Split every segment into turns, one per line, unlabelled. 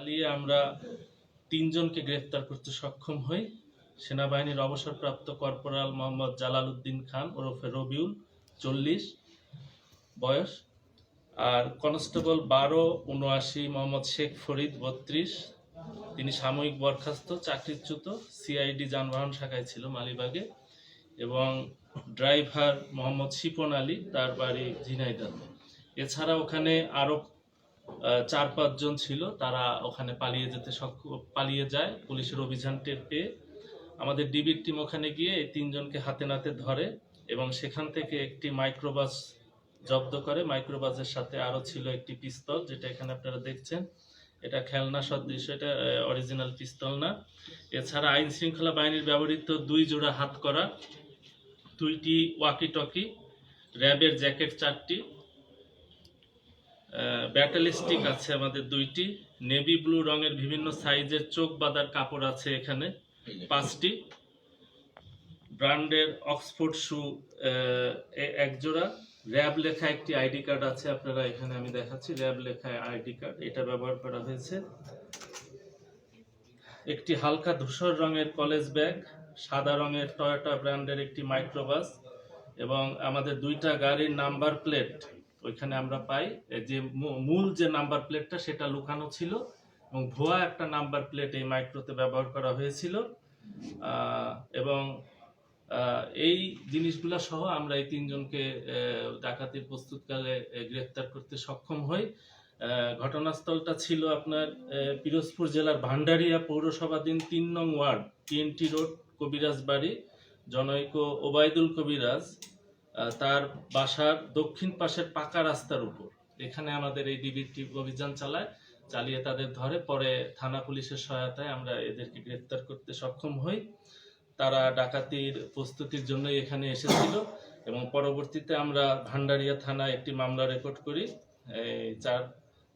চালিয়ে আমরা তিনজনকে গ্রেফতার করতে সক্ষম হই। সেনাবাহিনীর অবসরপ্রাপ্ত কর্পোরাল মোহাম্মদ জালাল উদ্দিন খান ওরফে রবিউল, চল্লিশ বয়স। আর কনস্টেবল বারো, উনআশি, মোহাম্মদ শেখ ফরিদ, বত্রিশ। তিনি সাময়িক বরখাস্ত, চাকরিচ্যুত, সিআইডি যানবাহন শাখায় ছিল মালিবাগে। এবং ড্রাইভার মোহাম্মদ শিপন আলী, তার বাড়ি ঝিনাইদহ। এছাড়া ওখানে আরও চার পাঁচজন ছিল, তারা ওখানে পালিয়ে যেতে সক্ষম পালিয়ে যায়, পুলিশের অভিযান টের পেয়ে। আমাদের ডিবির টিম ওখানে গিয়ে এই তিনজনকে হাতে নাতে ধরে এবং সেখান থেকে একটি মাইক্রোবাস জব্দ করে। মাইক্রোবাসের সাথে আরও ছিল একটি পিস্তল, যেটা এখানে আপনারা দেখছেন। এটা খেলনা সদৃশ, এটা অরিজিনাল পিস্তল না। এছাড়া আইন শৃঙ্খলা বাহিনীর ব্যবহৃত দুই জোড়া হাত করা, দুইটি ওয়াকি টকি র্যাবের জ্যাকেট চারটি ব্যাটেল স্টিক আছে আমাদের দুইটি। নেভি ব্লু রঙের বিভিন্ন সাইজের চোখ বাঁধার কাপড় আছে এখানে, পাঁচটি। ব্র্যান্ডের অক্সফোর্ড শু এক জোড়া র্যাব লেখা একটি আইডি কার্ড আছে, আপনারা এখানে আমি দেখাচ্ছি। র্যাব লেখা আইডি কার্ড, এটা ব্যবহার করা হয়েছে। একটি হালকা ধূসর রঙের কলেজ ব্যাগ, সাদা রঙের টয়োটা ব্র্যান্ডের একটি মাইক্রোবাস এবং আমাদের দুইটা গাড়ির নাম্বার প্লেট। ওইখানে আমরা পাই যে মূল যে নাম্বার প্লেটটা সেটা লুকানো ছিল এবং ভুয়া একটা নাম্বার প্লেট এই মাইক্রোতে ব্যবহার করা হয়েছিল। এবং এই জিনিসগুলা সহ আমরা এই তিনজনকে ডাকাতির প্রস্তুতকালে গ্রেফতার করতে সক্ষম হই। ঘটনাস্থলটা ছিল আপনার পিরোজপুর জেলার ভান্ডারিয়া পৌরসভাধীন তিন নং ওয়ার্ড টিএনটি রোড কবিরাজ বাড়ি জনৈক ওবায়দুল কবিরাজ। তার বাসার দক্ষিণ পাশের পাকা রাস্তার উপর। এখানে আমাদের এই ডিবি টিম অভিযান চালায়, চালিয়ে তাদের ধরে। পরে থানা পুলিশের সহায়তায় আমরা এদেরকে গ্রেফতার করতে সক্ষম হই। তারা ডাকাতির প্রস্তুতির জন্য এখানে এসেছিল এবং পরবর্তীতে আমরা ভান্ডারিয়া থানায় একটি মামলা রেকর্ড করি। চার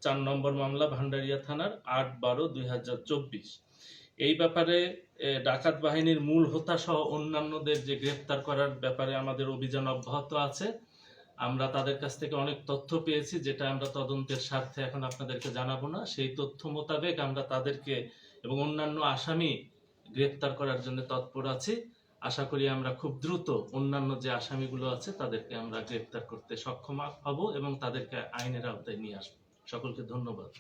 চার নম্বর মামলা ভান্ডারিয়া থানার আট বারো দুই হাজার চব্বিশ। এই ব্যাপারে ডাকাত বাহিনীর মূল হোতা সহ অন্যান্যদের যে গ্রেফতার করার ব্যাপারে আমাদের অভিযান অব্যাহত আছে। আমরা তাদের কাছ থেকে অনেক তথ্য পেয়েছি, যেটা আমরা তদন্তের স্বার্থে এখন আপনাদেরকে জানাব না। সেই তথ্য মোতাবেক আমরা তাদেরকে এবং অন্যান্য আসামি গ্রেফতার করার জন্য তৎপর আছি। আশা করি আমরা খুব দ্রুত অন্যান্য যে আসামিগুলো আছে, তাদেরকে আমরা গ্রেফতার করতে সক্ষম হব এবং তাদেরকে আইনের আওতায় নিয়ে আসব। সকলকে ধন্যবাদ।